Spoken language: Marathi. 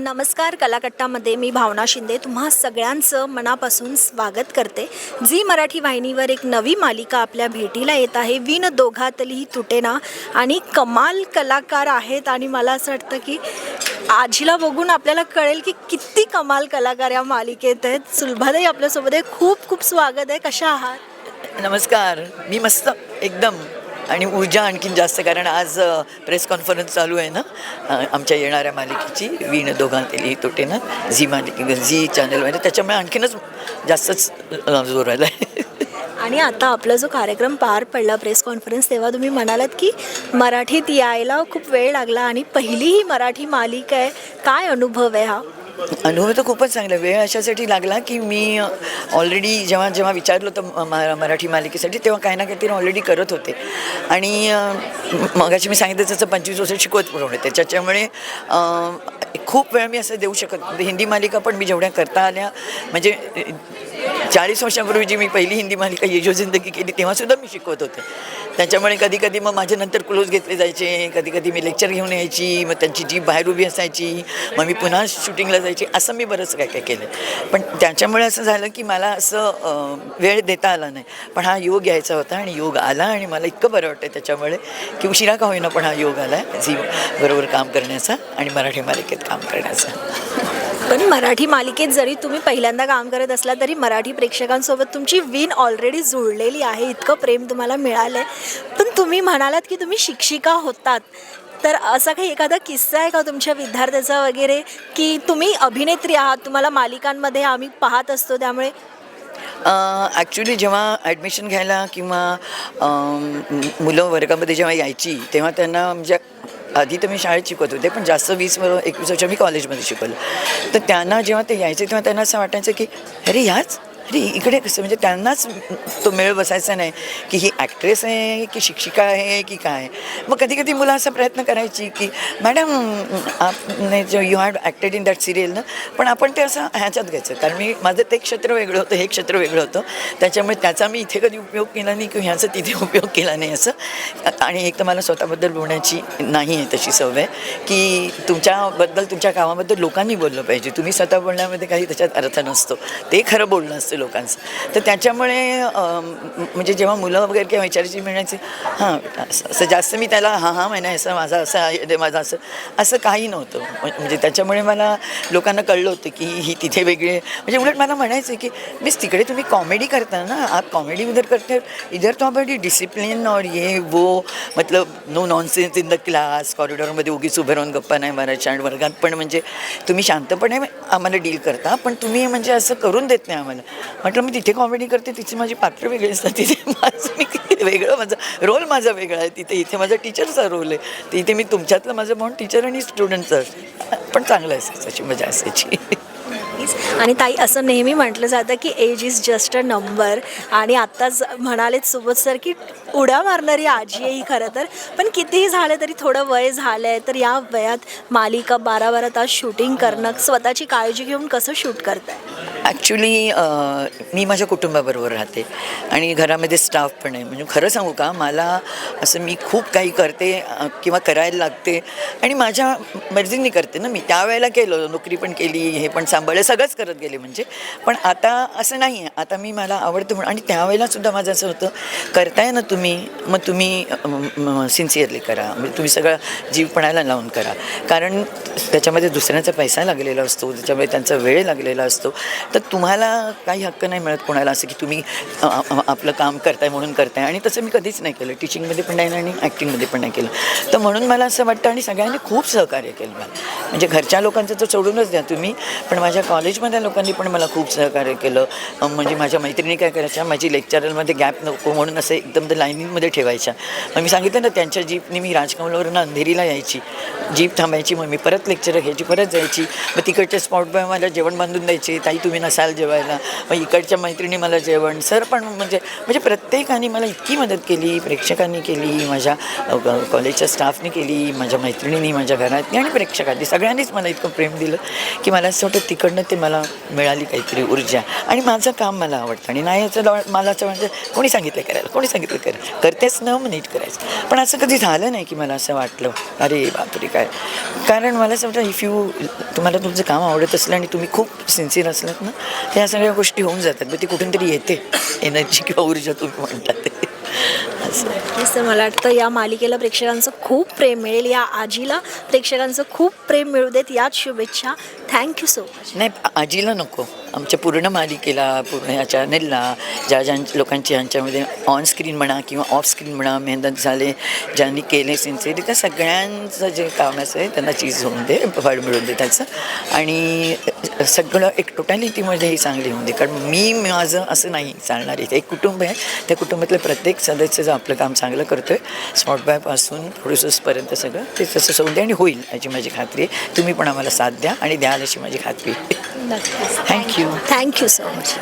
नमस्कार कलाकट्टामध्ये मी भावना शिंदे तुम्हा सगळ्यांचं मनापासून स्वागत करते. झी मराठी वाहिनीवर एक नवी मालिका आपल्या भेटीला येत आहे. विन दोघातलीही तुटेना आणि कमाल कलाकार आहेत आणि मला असं वाटतं की आजीला बघून आपल्याला कळेल की किती कमाल कलाकार या मालिकेत आहेत. सुलभादाई आपल्यासोबत आहे. खूप खूप स्वागत आहे. कशा आहात? नमस्कार. मी मस्त. एकदम. आणि ऊर्जा आणखीन जास्त कारण आज प्रेस कॉन्फरन्स चालू आहे ना? आमच्या येणाऱ्या मालिकेची वीण दोघांतली तोटे ना झी मालिके झी चॅनलवर त्याच्यामुळे आणखीनच जास्तच जोर आला आहे आणि आता आपला जो कार्यक्रम पार पडला प्रेस कॉन्फरन्स तेव्हा तुम्ही म्हणालात की मराठीत यायला खूप वेळ लागला आणि पहिली ही मराठी मालिका आहे. काय अनुभव आहे हा? अनुभव तर खूपच चांगला वेळ अशासाठी लागला की मी ऑलरेडी जेव्हा जेव्हा विचारलं होतं म- मराठी मालिकेसाठी तेव्हा काही ना काहीतरी ऑलरेडी करत होते. आणि मगाशी मी सांगितलं तसं पंचवीस वर्ष शिकवत पुरवणे त्याच्यामुळे खूप वेळ मी असं देऊ शकत हिंदी मालिका पण मी जेवढ्या करता आल्या म्हणजे चाळीस वर्षापूर्वी जी मी पहिली हिंदी मालिका येजो जिंदगी केली तेव्हासुद्धा मी शिकवत होते. त्याच्यामुळे कधी कधी मग माझ्या नंतर क्लोज घेतले जायचे कधी कधी मी लेक्चर घेऊन यायची मग त्यांची जीप बाहेर उभी असायची मग मी पुन्हा शूटिंगला जायची असं मी बरंच काय काय केलं. पण त्याच्यामुळे असं झालं की मला असं वेळ देता आला नाही. पण हा योग यायचा होता आणि योग आला आणि मला इतकं बरं वाटतं त्याच्यामुळे की उशिरा का होईना पण हा योग आला. आहे झी बरोबर काम करण्याचा आणि मराठी मालिकेत काम करण्याचा. पण मराठी मालिकेत जरी तुम्ही पहिल्यांदा काम करत असला तरी मराठी प्रेक्षकांसोबत तुमची विन ऑलरेडी जुळलेली आहे. इतकं प्रेम तुम्हाला मिळालं आहे पण तुम्ही म्हणालात की तुम्ही शिक्षिका होतात. तर असा काही एखादा किस्सा आहे का तुमच्या विद्यार्थ्याचा वगैरे? की तुम्ही अभिनेत्री आहात तुम्हाला मालिकांमध्ये आम्ही पाहत असतो त्यामुळे? ॲक्च्युली जेव्हा ॲडमिशन घ्यायला किंवा मुलं वर्गामध्ये जेव्हा यायची तेव्हा त्यांना म्हणजे आधी तर मी शाळेत शिकवत होते पण जास्त वीस एकवीस वर्ष मी कॉलेजमध्ये शिकवलं. तर त्यांना जेव्हा ते यायचे तेव्हा त्यांना असं वाटायचं की अरे ह्याच अरे इकडे कसं म्हणजे त्यांनाच तो मेळ बसायचा नाही की ही ॲक्ट्रेस आहे की शिक्षिका आहे की काय. मग कधी कधी मुलं असा प्रयत्न करायची की मॅडम आपने जो you had acted in that serial ना? पण आपण ते असं ह्याच्यात घ्यायचं. कारण मी माझं ते क्षेत्र वेगळं होतं हे क्षेत्र वेगळं होतं. त्याच्यामुळे त्याचा मी इथे कधी उपयोग केला नाही किंवा ह्याचा तिथे उपयोग केला नाही असं. आणि एक तर मला स्वतःबद्दल बोलण्याची नाही आहे तशी सवय की तुमच्याबद्दल तुमच्या कामाबद्दल लोकांनी बोललं पाहिजे. तुम्ही स्वतः बोलण्यामध्ये काही त्याच्यात अर्थ नसतो. ते खरं बोलणं असतं. लोकांचं. तर त्याच्यामुळे म्हणजे जेव्हा मुलं वगैरे किंवा विचारायची मिळायची हां असं जास्त मी त्याला हां हां म्हणा असं माझा असं आहे माझं असं असं काही नव्हतं. म्हणजे त्याच्यामुळे मला लोकांना कळलं होतं की ही तिथे वेगळी म्हणजे उलट मला म्हणायचं की मीच तिकडे तुम्ही कॉमेडी करता ना आप कॉमेडी उधर करते इधर तो आपण डिसिप्लिन और ये वो मतलब no nonsense in the class कॉरिडॉरमध्ये उगीच उभे राहून गप्पा नाही मारायच्या आणि वर्गात पण म्हणजे तुम्ही शांतपणे आम्हाला डील करता पण तुम्ही म्हणजे असं करून देत नाही आम्हाला. म्हटलं मी तिथे कॉमेडी करते तिची माझी पात्र वेगळी असतात तिथे माझं मी वेगळं माझा रोल माझा वेगळा आहे तिथे इथे माझा टीचरचा रोल आहे. तिथे मी तुमच्यातलं माझं म्हणून टीचर आणि स्टुडंटचं पण चांगलं असायचं अशी मजा असायची. आणि ताई असं नेहमी म्हटलं जातं की age is just a number आणि आत्ताच म्हणालेत सोबत सर की उड्या मारणारी आजी आहे ही खरं तर. पण कितीही झालं तरी थोडं वय झालं आहे तर या वयात मालिका बारा बारा तास शूटिंग करणं स्वतःची काळजी घेऊन कसं शूट करताय? ॲक्च्युली मी माझ्या कुटुंबाबरोबर राहते आणि घरामध्ये स्टाफ पण आहे. म्हणजे खरं सांगू का मला असं मी खूप काही करते किंवा करायला लागते आणि माझ्या मर्जीने करते ना मी. त्यावेळेला केलं नोकरी पण केली हे पण सांभाळलं सगळंच करत गेले म्हणजे. पण आता असं नाही आहे आता मी मला आवडतं म्हणून आणि त्यावेळेलासुद्धा माझं असं होतं करताय ना तुम्ही मग तुम्ही सिन्सिअरली करा. म्हणजे तुम्ही सगळं जीवपणाला लावून करा. कारण त्याच्यामध्ये दुसऱ्यांचा पैसा लागलेला असतो त्याच्यामुळे त्यांचा वेळ लागलेला असतो. तर तुम्हाला काही हक्क नाही मिळत कोणाला असं की तुम्ही आपलं काम करताय म्हणून करताय. आणि तसं मी कधीच नाही केलं. टीचिंगमध्ये पण नाही आणि ॲक्टिंगमध्ये पण नाही केलं. तर म्हणून मला असं वाटतं आणि सगळ्यांनी खूप सहकार्य केलं मला. म्हणजे घरच्या लोकांचं तर सोडूनच द्या तुम्ही पण माझ्या कॉलेजमधल्या लोकांनी पण मला खूप सहकार्य केलं. म्हणजे माझ्या मैत्रिणी काय करायच्या माझी लेक्चरमध्ये गॅप नको म्हणून असं एकदम ते लाईनिंगमध्ये ठेवायच्या. मग मी सांगितलं ना त्यांच्या जीपनी मी राजकमलवरून अंधेरीला यायची. जीप थांबायची मग मी परत लेक्चर घ्यायची परत जायची. मग तिकडच्या स्पॉटबॉय मला जेवण बांधून द्यायचे ताई तुम्ही नसाल जेवायला. मग इकडच्या मैत्रिणी मला जेवण. सर पण म्हणजे म्हणजे प्रत्येकाने मला इतकी मदत केली प्रेक्षकांनी केली माझ्या कॉलेजच्या स्टाफने केली माझ्या मैत्रिणींनी माझ्या घरातनी आणि प्रेक्षकांनी. सगळ्यांनीच मला इतकं प्रेम दिलं की मला असं वाटतं तिकडनं ते मला मिळाली काहीतरी ऊर्जा. आणि माझं काम मला आवडतं आणि नाही याचं मला असं म्हणजे कोणी सांगितलं करायला? कोणी सांगितलं करायला? करतेच न मग नीट करायचं. पण असं कधी झालं नाही की मला असं वाटलं अरे बापरे काय काय? कारण मला असं वाटतं इफ यू तुम्हाला तुमचं काम आवडत असलं आणि तुम्ही खूप सिन्सिअर असलात ना त्या सगळ्या गोष्टी होऊन जातात. मग ती कुठून तरी येते. एनर्जी किंवा ऊर्जा तुम्ही म्हणतात ते. नक्कीच. तर मला वाटतं या मालिकेला प्रेक्षकांचं खूप प्रेम मिळेल या आजीला प्रेक्षकांचं खूप प्रेम मिळू देत याच शुभेच्छा. थँक्यू सो मच नाही आजीला नको. आमच्या पूर्ण मालिकेला पूर्ण या चॅनेलला ज्या ज्या लोकांची यांच्यामध्ये ऑन स्क्रीन म्हणा किंवा ऑफ स्क्रीन म्हणा मेहनत झाले ज्यांनी केले सिन्सिअरली त्या सगळ्यांचं जे काम आहे त्यांना चीज होऊन दे फळ मिळून दे त्याचं. आणि सगळं एक टोटॅलिटीमध्ये ही चांगली होऊन दे. कारण मी माझं असं नाही चालणार इथे. एक कुटुंब आहे त्या कुटुंबातलं प्रत्येक सदस्य जर आपलं काम चांगलं करतो आहे स्पॉट बॉयपासून प्रोड्युसर्सपर्यंत सगळं. ते तसं होऊन दे आणि होईल याची माझी खात्री आहे. तुम्ही पण आम्हाला साथ द्या आणि द्याल अशी माझी खात्री थँक्यू थँक्यू सो मच